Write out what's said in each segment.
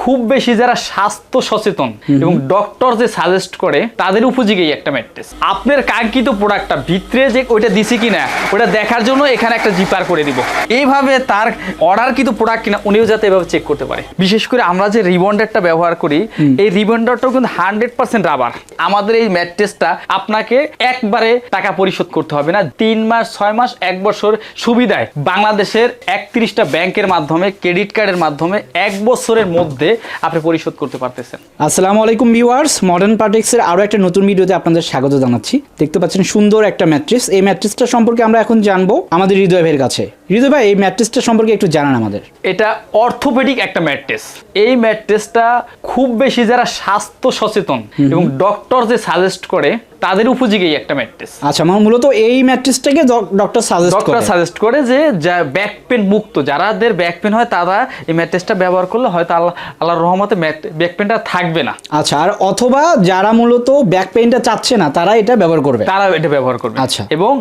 খুব বেশি যারা স্বাস্থ্য সচেতন এবং ডক্টর যে সাজেস্ট করে তাদের উপযোগী একটা ম্যাট্রেস আপনার কাঙ্ক্ষিত প্রোডাক্টটা ভিতরে যে ওইটা দিছি কিনা ওটা দেখার জন্য এখানে একটা জিপার করে দিব। এইভাবে তার অর্ডার কিন্তু প্রোডাক্ট কিনা উনিও যাতে এভাবে চেক করতে পারে। বিশেষ করে আমরা যে রিবন্ডারটা ব্যবহার করি এই রিবন্ডারটাও কিন্তু হান্ড্রেড পার্সেন্ট রাবার আমাদের এই ম্যাট্রেসটা আপনাকে একবারে টাকা পরিশোধ করতে হবে না। তিন মাস ছয় মাস এক বছর সুবিধায় বাংলাদেশের একত্রিশটা ব্যাংকের মাধ্যমে ক্রেডিট কার্ডের মাধ্যমে এক বছরের মধ্যে আপনি পরিশোধ করতে পারতেছেন। আসসালামু আলাইকুম ভিউয়ার্স মডার্ন পার্টিক্সের আরও একটা নতুন ভিডিওতে আপনাদের স্বাগত জানাচ্ছি। দেখতে পাচ্ছেন সুন্দর একটা ম্যাট্রেস এই ম্যাট্রেসটা সম্পর্কে আমরা এখন জানব আমাদের হৃদয় ভাইয়ের কাছে। হৃদয় ভাই এই ম্যাট্রেসটা সম্পর্কে একটু জানান আমাদের। এটা অর্থোপেডিক একটা ম্যাট্রেস এই ম্যাট্রেসটা খুব বেশি যারা স্বাস্থ্য সচেতন এবং ডক্টর যে সাজেস্ট করে তাদের উপযোগী একটা ম্যাট্রেস। আচ্ছা আমার মূলত এই ম্যাট্রেসটাকে ডক্টর সাজেস্ট করে। ডক্টর সাজেস্ট করে যে ব্যাক পেন মুক্ত যারাদের ব্যাক পেন হয় তারা এই ম্যাট্রেসটা ব্যবহার করলে হয়তো আল্লাহ আল্লাহর রহমতে ব্যাক পেনটা থাকবে না। আচ্ছা আর অথবা যারা মূলত ব্যাক পেইনটা চাচ্ছে না তারা এটা ব্যবহার করবে। তারা এটা ব্যবহার করবে। আচ্ছা। এবং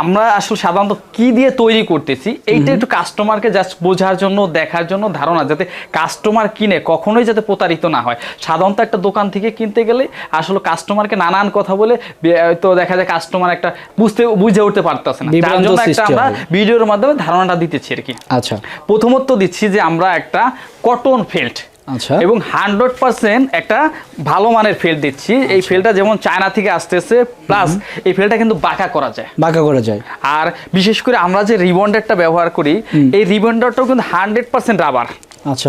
আমরা আসলে সাধারণত কি দিয়ে তৈরি করতেছি এইটা একটু কাস্টমারকে জাস্ট বোঝার জন্য দেখার জন্য ধারণা যাতে কাস্টমার কিনে কখনোই যাতে প্রতারিত না হয়। সাধারণত একটা দোকান থেকে কিনতে গেলে আসলে কাস্টমারকে নানান কথা বলে তো দেখা যায় কাস্টমার একটা বুঝতে বুঝে উঠতে পারতেছে না। তার জন্য একটা আমরা ভিডিওর মাধ্যমে ধারণাটা দিতেছি আর কি। আচ্ছা। প্রথমত দিচ্ছি যে আমরা একটা কটন ফেল্ট আচ্ছা। এবং হান্ড্রেড পার্সেন্ট একটা ভালো মানের ফেল দিচ্ছি। এই ফেলটা যেমন চায়না থেকে আসতেছে প্লাস এই ফেলটা কিন্তু বাঁকা করা যায়। বাঁকা করা যায়। আর বিশেষ করে আমরা যে রিবন্ডারটা ব্যবহার করি এই রিবন্ডারটাও কিন্তু হান্ড্রেড পার্সেন্ট রাবার আচ্ছা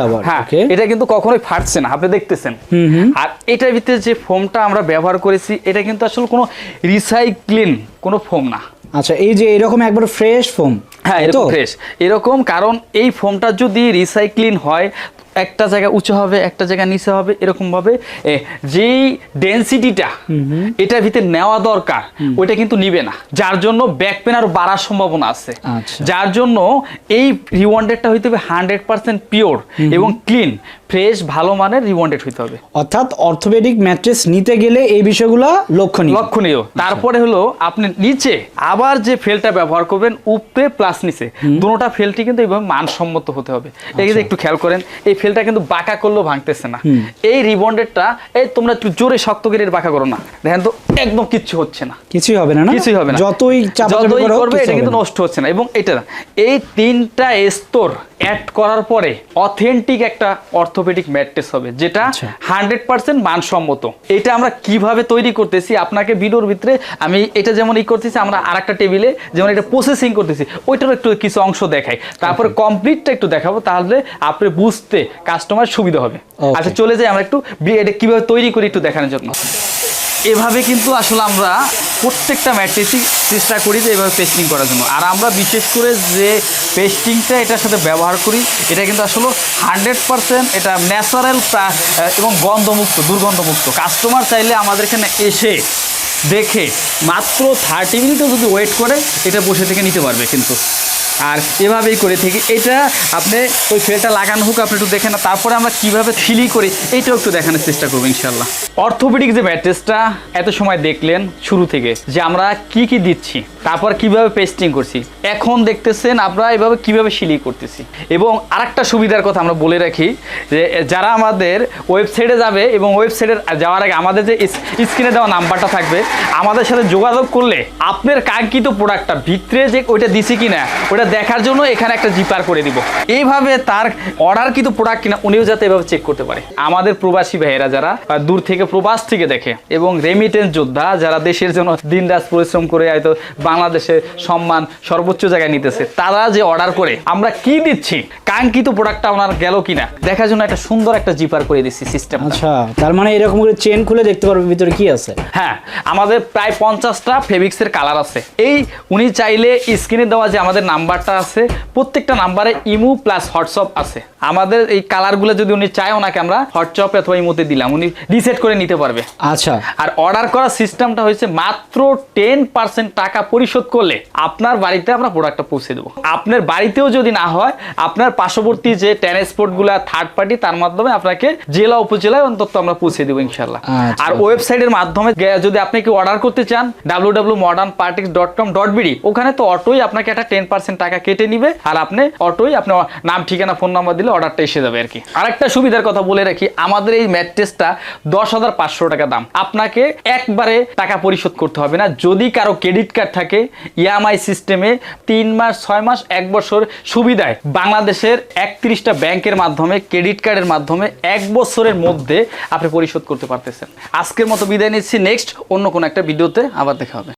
রাবার হ্যাঁ এটা কিন্তু কখনোই ফাটছে না আপনি দেখতেছেন। আর এটার ভিতরে যে ফোমটা আমরা ব্যবহার করেছি এটা কিন্তু আসলে কোনো রিসাইক্লিন কোনো ফোম না। আচ্ছা এই যে এরকম একবার ফ্রেশ ফোম হ্যাঁ এরকম ফ্রেশ এরকম কারণ এই ফোমটা যদি রিসাইক্লিন হয় একটা জায়গা উঁচু হবে একটা জায়গা নিচে হবে এরকম ভাবে যেই ডেন্সিটিটা এটার ভিতরে নেওয়া দরকার ওইটা কিন্তু নিবে না। যার জন্য ব্যাক পেন আরও বাড়ার সম্ভাবনা আছে। আচ্ছা। যার জন্য এই রিওয়ান্ডেডটা হইতে হবে হান্ড্রেড পার্সেন্ট পিওর এবং ক্লিন ফ্রেশ ভালো মানের রিওয়ান্ডেড হইতে হবে। অর্থাৎ অর্থোপেডিক ম্যাট্রেস নিতে গেলে এই বিষয়গুলো লক্ষণীয়। লক্ষণীয়। তারপরে হলো আপনি নিচে আবার যে ফেলটা ব্যবহার করবেন উপরে প্লাস নিচে দুটোটা ফেলটি কিন্তু এইভাবে মানসম্মত হতে হবে। এই যে একটু খেয়াল করেন এই ফেলটা কিন্তু বাঁকা করলেও ভাঙতেছে না। এই রিবন্ডেডটা এই তোমরা একটু জোরে শক্ত করে বাঁকা করো না। দেখেন তো একদম কিচ্ছু হচ্ছে না। কিছুই হবে না কিছুই হবে না। যতই যতই করবে এটা কিন্তু নষ্ট হচ্ছে না। এবং এটা এই তিনটা স্তর অ্যাড করার পরে অথেন্টিক একটা অর্থোপেডিক ম্যাট্রেস হবে যেটা আচ্ছা। হান্ড্রেড পার্সেন্ট মানসম্মত। এটা আমরা কীভাবে তৈরি করতেছি আপনাকে ভিডিওর ভিতরে আমি এটা যেমন ই করতেছি আমরা আর একটা টেবিলে যেমন এটা প্রসেসিং করতেছি ওইটারও একটু কিছু অংশ দেখাই। তারপরে কমপ্লিটটা একটু দেখাবো তাহলে আপনি বুঝতে কাস্টমার সুবিধা হবে। আচ্ছা চলে যাই আমরা একটু এটা কীভাবে তৈরি করি একটু দেখানোর জন্য। এভাবে কিন্তু আসলে আমরা প্রত্যেকটা ম্যাট্রেসই চেষ্টা করি যে এভাবে পেস্টিং করার জন্য। আর আমরা বিশেষ করে যে পেস্টিংটা এটার সাথে ব্যবহার করি এটা কিন্তু আসলে হান্ড্রেড পার্সেন্ট এটা ন্যাচারাল এবং গন্ধমুক্ত দুর্গন্ধমুক্ত। কাস্টমার চাইলে আমাদের এখানে এসে দেখে মাত্র থার্টি মিনিটও যদি ওয়েট করে এটা বসে থেকে নিতে পারবে কিন্তু। আর এভাবেই করে থাকি। এটা আপনি ওই ফেলটা লাগানো হোক, আপনি একটু দেখেন তারপরে আমরা কীভাবে ফিলি করি এইটাও একটু দেখানোর চেষ্টা করব ইনশাল্লাহ অর্থোপেডিক যে ম্যাট্রেসটা এত সময় দেখলেন শুরু থেকে, যে আমরা কি কি দিচ্ছি, তারপর কীভাবে পেস্টিং করছি, এখন দেখতেছেন আমরা এভাবে কীভাবে সিলি করতেছি। এবং আরেকটা সুবিধার কথা আমরা বলে রাখি, যে যারা আমাদের ওয়েবসাইটে যাবে এবং ওয়েবসাইটে যাওয়ার আগে আমাদের যে স্ক্রিনে দেওয়া নাম্বারটা থাকবে, আমাদের সাথে যোগাযোগ করলে আপনার কাঙ্ক্ষিত প্রোডাক্টটা ভিতরে যে ওইটা দিছি কিনা ওটা দেখার জন্য এখানে একটা জিপার করে দিব। এইভাবে তার অর্ডার কিন্তু প্রোডাক্ট কিনা উনিও যাতে এভাবে চেক করতে পারে। আমাদের প্রবাসী ভাইয়েরা যারা দূর থেকে প্রবাস থেকে দেখে এবং রেমিটেন্স যোদ্ধা যারা দেশের জন্য দিনরাত পরিশ্রম করে হয়তো বাংলাদেশে সম্মান সর্বোচ্চ জায়গায় নিতেছে তারা যে অর্ডার করে আমরা কি দিচ্ছি? কাঙ্ক্ষিত প্রোডাক্টটা ওনার গেল কিনা? দেখার জন্য একটা সুন্দর একটা জিপার করে দিচ্ছি সিস্টেম আচ্ছা তার মানে এরকম করে চেন খুলে দেখতে পারবে ভিতরে কি আছে? হ্যাঁ আমাদের প্রায় পঞ্চাশটা ফেব্রিক্সের কালার আছে। এই উনি চাইলে স্ক্রিনে দেওয়া যে আমাদের নাম্বারটা আছে প্রত্যেকটা নাম্বারে ইমু প্লাস হোয়াটসঅ্যাপ আছে। আমাদের এই কালারগুলো যদি উনি চায় ওনাকে আমরা হোয়াটসঅ্যাপ অথবা ইমুতে দিলাম উনি রিসেট করে নিতে পারবে। আচ্ছা। আর অর্ডার করার সিস্টেমটা হয়েছে মাত্র টেন পার্সেন্ট টাকা পরিশোধ করলে আপনার বাড়িতে আমরা প্রোডাক্টটা পৌঁছে দেবো। আপনার বাড়িতেও যদি না হয় আপনার পার্শ্ববর্তী যে ট্রান্সপোর্টগুলো থার্ড পার্টি তার মাধ্যমে আপনাকে জেলা উপজেলায় অন্তত আমরা পৌঁছে দেবো ইনশাল্লাহ আচ্ছা। আর ওয়েবসাইটের মাধ্যমে যদি আপনি কি অর্ডার করতে চান ডাব্লিউ ডাব্লিউ মডার্ন পার্টিক্স ডট কম ডট বিডি ওখানে তো অটোই আপনাকে একটা টেন পার্সেন্ট টাকা টাকা কেটে নিবে আর আপনি অটোই আপনার নাম, ঠিকানা, ফোন নাম্বার দিলে অর্ডারটা এসে যাবে আর কি। আরেকটা সুবিধার কথা বলে রাখি, আমাদের এই ম্যাট্রেসটা দশ হাজার পাঁচশো টাকা দাম। আপনাকে একবারে টাকা পরিশোধ করতে হবে না। যদি কারও ক্রেডিট কার্ড থাকে, ইএমআই সিস্টেমে তিন মাস, ছয় মাস, এক বছর সুবিধায় বাংলাদেশের একত্রিশটা ব্যাংকের মাধ্যমে, ক্রেডিট কার্ডের মাধ্যমে এক বছরের মধ্যে আপনি পরিশোধ করতে পারতেছেন। আজকের মতো বিদায় নিচ্ছি। নেক্সট অন্য কোনো একটা ভিডিওতে আবার দেখা হবে।